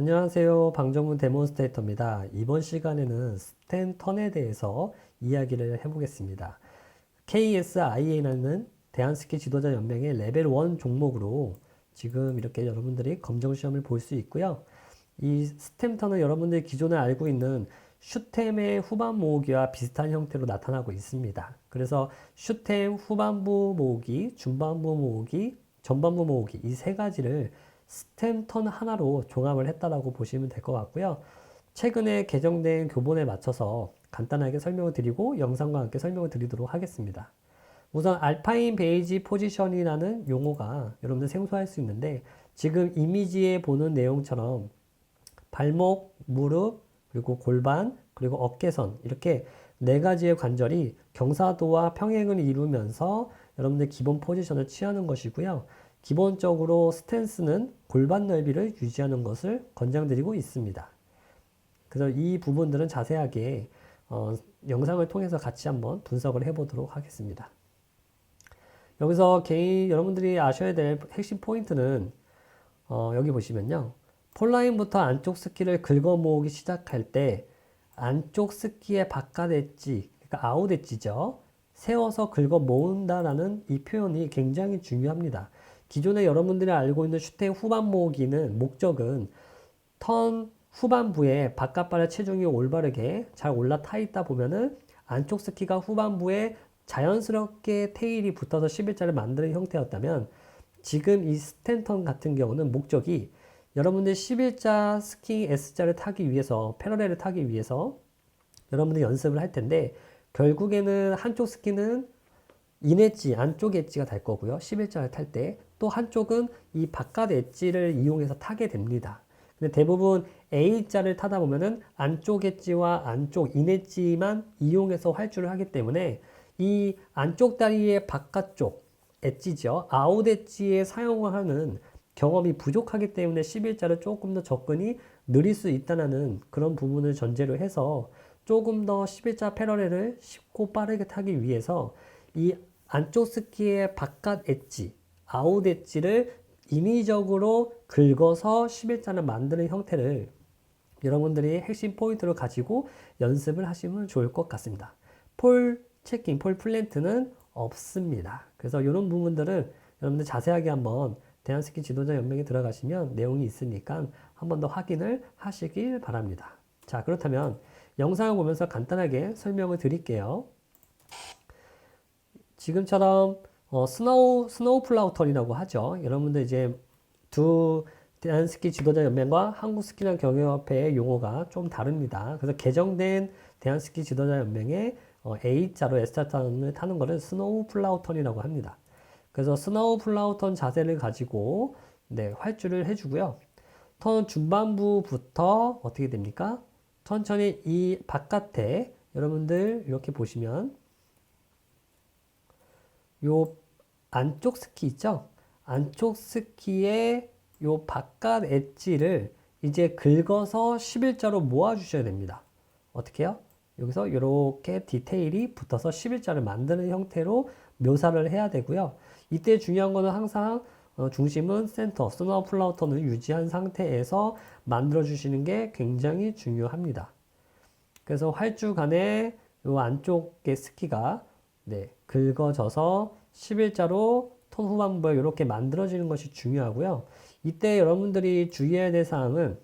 안녕하세요. 방정문 데몬스트레이터입니다. 이번 시간에는 스탠턴에 대해서 이야기를 해보겠습니다. KSIA라는 대한스키 지도자 연맹의 레벨 1 종목으로 지금 이렇게 여러분들이 검정 시험을 볼 수 있고요. 이 스탬턴은 여러분들이 기존에 알고 있는 슈템의 후반 모으기와 비슷한 형태로 나타나고 있습니다. 그래서 슈템 후반부 모으기, 중반부 모으기, 전반부 모으기 이 세 가지를 스탬턴 하나로 종합을 했다라고 보시면 될 것 같고요. 최근에 개정된 교본에 맞춰서 간단하게 설명을 드리고 영상과 함께 설명을 드리도록 하겠습니다. 우선 알파인 베이지 포지션이라는 용어가 여러분들 생소할 수 있는데 지금 이미지에 보는 내용처럼 발목, 무릎, 그리고 골반, 그리고 어깨선 이렇게 네 가지의 관절이 경사도와 평행을 이루면서 여러분들 기본 포지션을 취하는 것이고요. 기본적으로 스탠스는 골반 넓이를 유지하는 것을 권장드리고 있습니다. 그래서 이 부분들은 자세하게 어, 영상을 통해서 같이 한번 분석을 해보도록 하겠습니다. 여기서 개인 여러분들이 아셔야 될 핵심 포인트는 어, 여기 보시면요. 폴라인부터 안쪽 스키를 긁어 모으기 시작할 때 안쪽 스키의 바깥 엣지, 그러니까 아웃 엣지죠. 세워서 긁어 모은다라는 이 표현이 굉장히 중요합니다. 기존에 여러분들이 알고 있는 슈팅 후반 모으기는 목적은 턴 후반부에 바깥발의 체중이 올바르게 잘 올라타 있다 보면은 안쪽 스키가 후반부에 자연스럽게 테일이 붙어서 11자를 만드는 형태였다면 지금 이 스탠턴 같은 경우는 목적이 여러분들 11자 스키 S자를 타기 위해서 패러렐을 타기 위해서 여러분들 연습을 할 텐데 결국에는 한쪽 스키는 인엣지 안쪽 엣지가 될 거고요. 11자를 탈 때 또 한쪽은 이 바깥 엣지를 이용해서 타게 됩니다 근데 대부분 A자를 타다 보면은 안쪽 엣지와 안쪽 인엣지만 이용해서 활주를 하기 때문에 이 안쪽 다리의 바깥쪽 엣지죠. 아웃 엣지에 사용을 하는 경험이 부족하기 때문에 11자를 조금 더 접근이 느릴 수 있다는 그런 부분을 전제로 해서 조금 더 11자 패러렐을 쉽고 빠르게 타기 위해서 이 안쪽 스키의 바깥 엣지, 아웃 엣지를 인위적으로 긁어서 11자를 만드는 형태를 여러분들이 핵심 포인트로 가지고 연습을 하시면 좋을 것 같습니다. 폴 체킹, 폴 플랜트는 없습니다. 그래서 이런 부분들은 여러분들 자세하게 한번 대한스키 지도자 연맹에 들어가시면 내용이 있으니까 한 번 더 확인을 하시길 바랍니다. 자, 그렇다면 영상을 보면서 간단하게 설명을 드릴게요. 지금처럼 어, 스노우 스노우 플라우턴이라고 하죠. 여러분들 이제 두 대한스키 지도자 연맹과 한국스키장 경영협회의 용어가 좀 다릅니다. 그래서 개정된 대한스키 지도자 연맹의 어, A자로 S자탄을 타는 것을 스노우 플라우턴이라고 합니다. 그래서 스노우 플라우턴 자세를 가지고 네, 활주를 해주고요. 턴 중반부부터 어떻게 됩니까? 천천히 이 바깥에 여러분들 이렇게 보시면 요 안쪽 스키 있죠? 안쪽 스키의 요 바깥 엣지를 이제 긁어서 11자로 모아 주셔야 됩니다. 어떻게 요 여기서 이렇게 디테일이 붙어서 11자를 만드는 형태로 묘사를 해야 되고요. 이때 중요한 거는 항상 어, 중심은 센터, 스노우 플라우턴을 유지한 상태에서 만들어 주시는 게 굉장히 중요합니다. 그래서 활주간에 이 안쪽의 스키가 네, 긁어져서 11자로 톤 후반부에 이렇게 만들어지는 것이 중요하고요. 이때 여러분들이 주의해야 될 사항은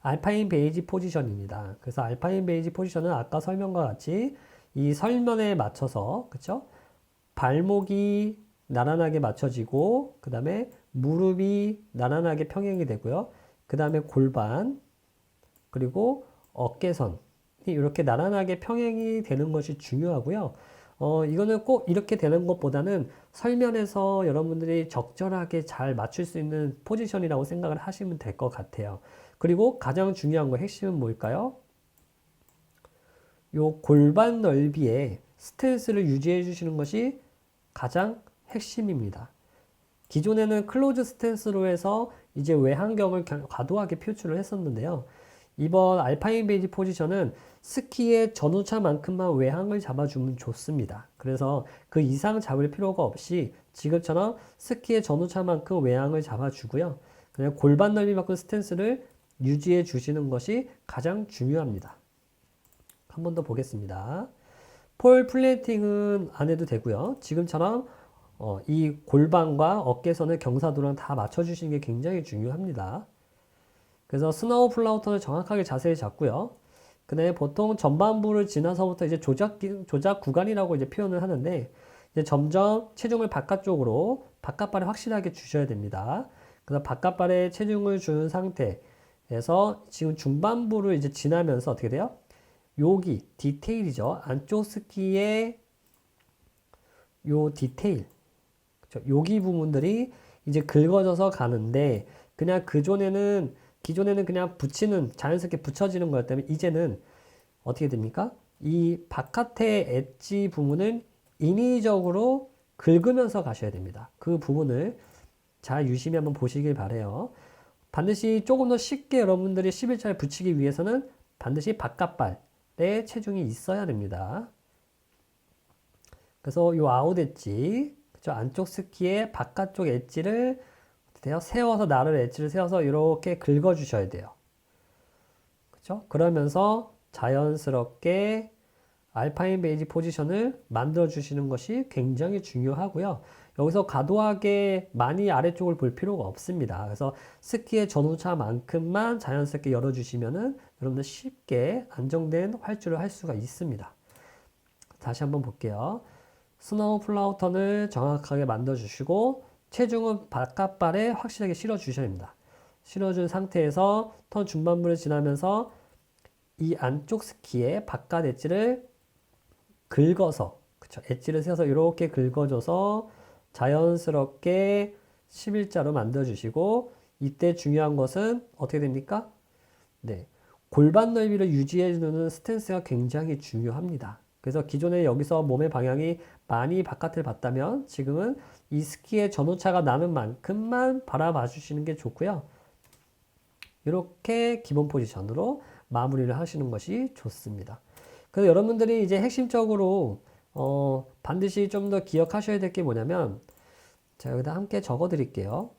알파인 베이지 포지션입니다. 그래서 알파인 베이지 포지션은 아까 설명과 같이 이 설면에 맞춰서 그쵸? 발목이 나란하게 맞춰지고 그 다음에 무릎이 나란하게 평행이 되고요. 그 다음에 골반 그리고 어깨선이 이렇게 나란하게 평행이 되는 것이 중요하고요. 어, 이거는 꼭 이렇게 되는 것보다는 설면에서 여러분들이 적절하게 잘 맞출 수 있는 포지션이라고 생각을 하시면 될 것 같아요. 그리고 가장 중요한 거 핵심은 뭘까요? 요 골반 넓이의 스탠스를 유지해 주시는 것이 가장 핵심입니다. 기존에는 클로즈 스탠스로 해서 이제 외환경을 과도하게 표출을 했었는데요. 이번 알파인 베이지 포지션은 스키의 전후차만큼만 외항을 잡아주면 좋습니다. 그래서 그 이상 잡을 필요가 없이 지금처럼 스키의 전후차만큼 외항을 잡아주고요. 그냥 골반 넓이만큼 스탠스를 유지해 주시는 것이 가장 중요합니다. 한 번 더 보겠습니다. 폴 플랜팅은 안 해도 되고요. 지금처럼 어, 이 골반과 어깨선을 경사도랑 다 맞춰주시는 게 굉장히 중요합니다. 그래서 스노우 플라우턴을 정확하게 자세히 잡고요. 그다음에 보통 전반부를 지나서부터 이제 조작, 조작 구간이라고 이제 표현을 하는데 이제 점점 체중을 바깥쪽으로 바깥발에 확실하게 주셔야 됩니다. 그래서 바깥발에 체중을 준 상태에서 지금 중반부를 이제 지나면서 어떻게 돼요? 여기 디테일이죠. 안쪽 스키의 요 디테일, 그렇죠? 여기 부분들이 이제 긁어져서 가는데 그냥 그전에는 기존에는 그냥 붙이는 자연스럽게 붙여지는 거였다면 이제는 어떻게 됩니까? 이 바깥의 엣지 부분을 인위적으로 긁으면서 가셔야 됩니다. 그 부분을 잘 유심히 한번 보시길 바래요. 반드시 조금 더 쉽게 여러분들이 11자를 붙이기 위해서는 반드시 바깥발에 체중이 있어야 됩니다. 그래서 이 아웃 엣지, 그죠? 안쪽 스키의 바깥쪽 엣지를 돼요? 세워서 나를 엣지를 세워서 이렇게 긁어 주셔야 돼요. 그죠? 그러면서 자연스럽게 알파인 베이지 포지션을 만들어 주시는 것이 굉장히 중요하고요. 여기서 과도하게 많이 아래쪽을 볼 필요가 없습니다. 그래서 스키의 전후차만큼만 자연스럽게 열어주시면은 여러분들 쉽게 안정된 활주를 할 수가 있습니다. 다시 한번 볼게요. 스노우 플라우턴을 정확하게 만들어 주시고 체중은 바깥발에 확실하게 실어 주셔야 됩니다. 실어준 상태에서 턴 중반부를 지나면서 이 안쪽 스키의 바깥 엣지를 긁어서 그쵸 엣지를 세서 이렇게 긁어줘서 자연스럽게 11자로 만들어 주시고 이때 중요한 것은 어떻게 됩니까? 네. 골반 넓이를 유지해 주는 스탠스가 굉장히 중요합니다. 그래서 기존에 여기서 몸의 방향이 많이 바깥을 봤다면 지금은 이 스키의 전후차가 나는 만큼만 바라봐 주시는 게 좋고요. 이렇게 기본 포지션으로 마무리를 하시는 것이 좋습니다. 그래서 여러분들이 이제 핵심적으로 어, 반드시 좀 더 기억하셔야 될 게 뭐냐면 자 여기다 함께 적어 드릴게요.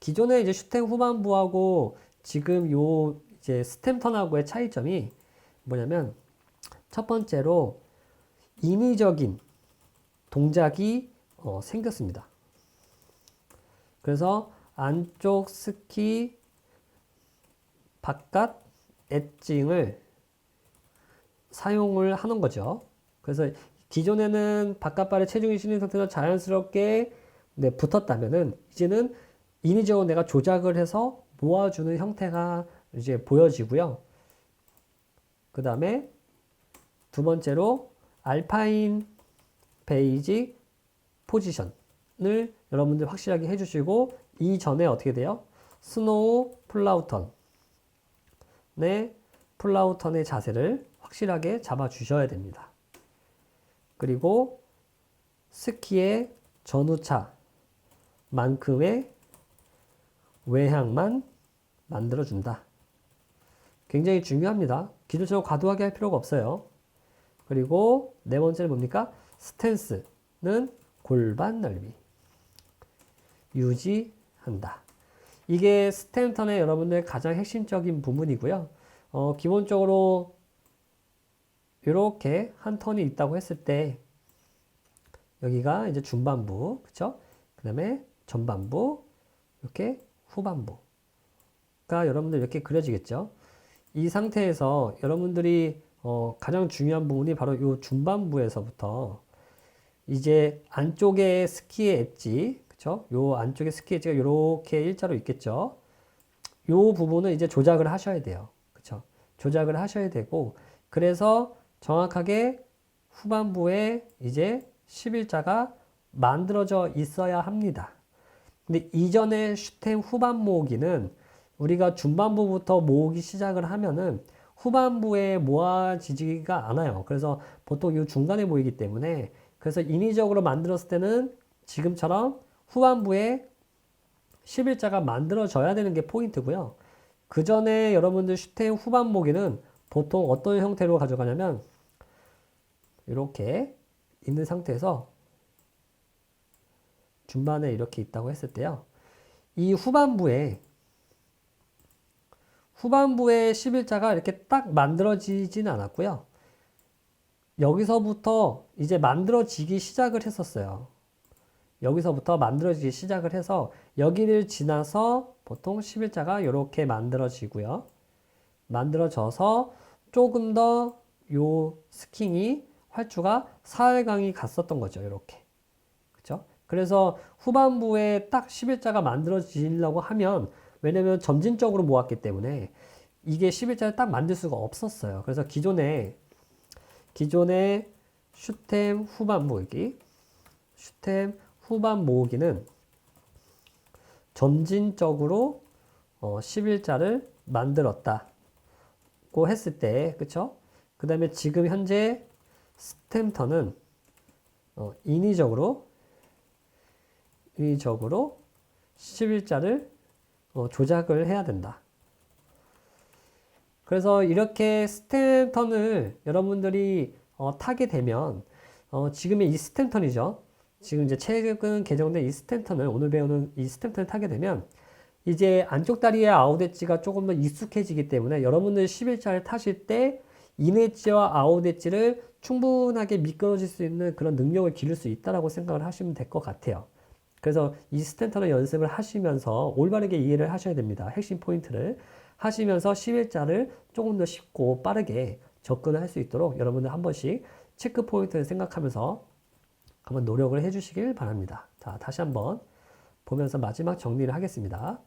기존에 이제 슈팅 후반부하고 지금 요 이제 스탬턴하고의 차이점이 뭐냐면 첫 번째로 인위적인 동작이 어, 생겼습니다. 그래서 안쪽 스키 바깥 엣징을 사용을 하는 거죠. 그래서 기존에는 바깥발에 체중이 실린 상태에서 자연스럽게 네, 붙었다면은 이제는 인위적으로 내가 조작을 해서 모아주는 형태가 이제 보여지고요. 그 다음에 두 번째로 알파인 베이지 포지션을 여러분들 확실하게 해주시고 이전에 어떻게 돼요? 스노우 플라우턴 네, 플라우턴의 자세를 확실하게 잡아 주셔야 됩니다. 그리고 스키의 전후차 만큼의 외향만 만들어 준다. 굉장히 중요합니다. 기술적으로 과도하게 할 필요가 없어요. 그리고 네 번째는 뭡니까? 스탠스는 골반 넓이 유지한다. 이게 스탠턴의 여러분의 가장 핵심적인 부분이고요. 어, 기본적으로 이렇게 한 턴이 있다고 했을 때 여기가 이제 중반부, 그쵸? 그 다음에 전반부, 이렇게 후반부가 여러분들 이렇게 그려지겠죠? 이 상태에서 여러분들이 어, 가장 중요한 부분이 바로 이 중반부에서부터 이제 안쪽에 스키의 엣지, 그쵸? 요 안쪽에 스키 엣지가 이렇게 일자로 있겠죠? 요 부분은 이제 조작을 하셔야 돼요. 그쵸? 조작을 하셔야 되고, 그래서 정확하게 후반부에 이제 11자가 만들어져 있어야 합니다. 근데 이전에 슈템 후반 모으기는 우리가 중반부부터 모으기 시작을 하면은 후반부에 모아지지가 않아요. 그래서 보통 이 중간에 모이기 때문에 그래서 인위적으로 만들었을 때는 지금처럼 후반부에 11자가 만들어져야 되는 게 포인트고요. 그 전에 여러분들 슈템 후반 모기는 보통 어떤 형태로 가져가냐면 이렇게 있는 상태에서 중반에 이렇게 있다고 했을 때요. 이 후반부에 후반부에 11자가 이렇게 딱 만들어지진 않았고요. 여기서부터 이제 만들어지기 시작을 했었어요. 여기서부터 만들어지기 시작을 해서 여기를 지나서 보통 11자가 이렇게 만들어지고요. 만들어져서 조금 더 요 스킹이 활주가 사흘강이 갔었던 거죠. 이렇게. 그죠? 그래서 후반부에 딱 11자가 만들어지려고 하면 왜냐면 점진적으로 모았기 때문에 이게 11자를 딱 만들 수가 없었어요. 그래서 기존에 기존의 슈템 후반 모으기 슈템 후반 모으기는 점진적으로 어, 11자를 만들었다고 했을 때 그쵸? 그 다음에 지금 현재 스탬터는 어, 인위적으로 인위적으로 11자를 어, 조작을 해야 된다. 그래서 이렇게 스탬턴을 여러분들이 어, 타게 되면 어, 지금의 이 스탬턴이죠. 지금 이제 최근 개정된 이 스탬턴을 오늘 배우는 이 스탬턴을 타게 되면 이제 안쪽 다리의 아웃 엣지가 조금 더 익숙해지기 때문에 여러분들 11자를 타실 때 인엣지와 아웃 엣지를 충분하게 미끄러질 수 있는 그런 능력을 기를 수 있다라고 생각을 하시면 될 것 같아요. 그래서 이 스탠턴을 연습을 하시면서 올바르게 이해를 하셔야 됩니다. 핵심 포인트를 하시면서 11자를 조금 더 쉽고 빠르게 접근을 할 수 있도록 여러분들 한 번씩 체크 포인트를 생각하면서 한번 노력을 해 주시길 바랍니다. 자, 다시 한번 보면서 마지막 정리를 하겠습니다.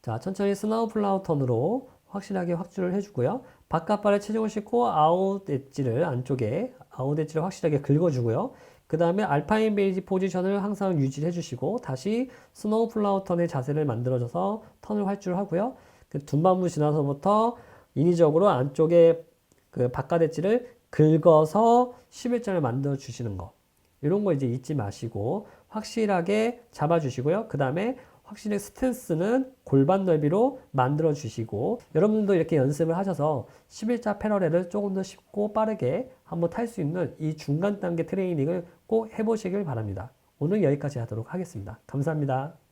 자, 천천히 스나우 플라우 턴으로 확실하게 확주를 해주고요. 바깥발에 체중을 싣고 아웃 엣지를 안쪽에 아웃 엣지를 확실하게 긁어주고요. 그 다음에 알파인 베이지 포지션을 항상 유지해 주시고 다시 스노우 플라우 턴의 자세를 만들어줘서 턴을 활주를 하고요. 그 둔반부 지나서부터 인위적으로 안쪽에 그 바깥 엣지를 긁어서 11점을 만들어 주시는 거. 이런 거 이제 잊지 마시고 확실하게 잡아 주시고요. 그 다음에 확실히 스탠스는 골반 넓이로 만들어 주시고 여러분들도 이렇게 연습을 하셔서 11자 패러렐을 조금 더 쉽고 빠르게 한번 탈 수 있는 이 중간 단계 트레이닝을 꼭 해보시길 바랍니다. 오늘 여기까지 하도록 하겠습니다. 감사합니다.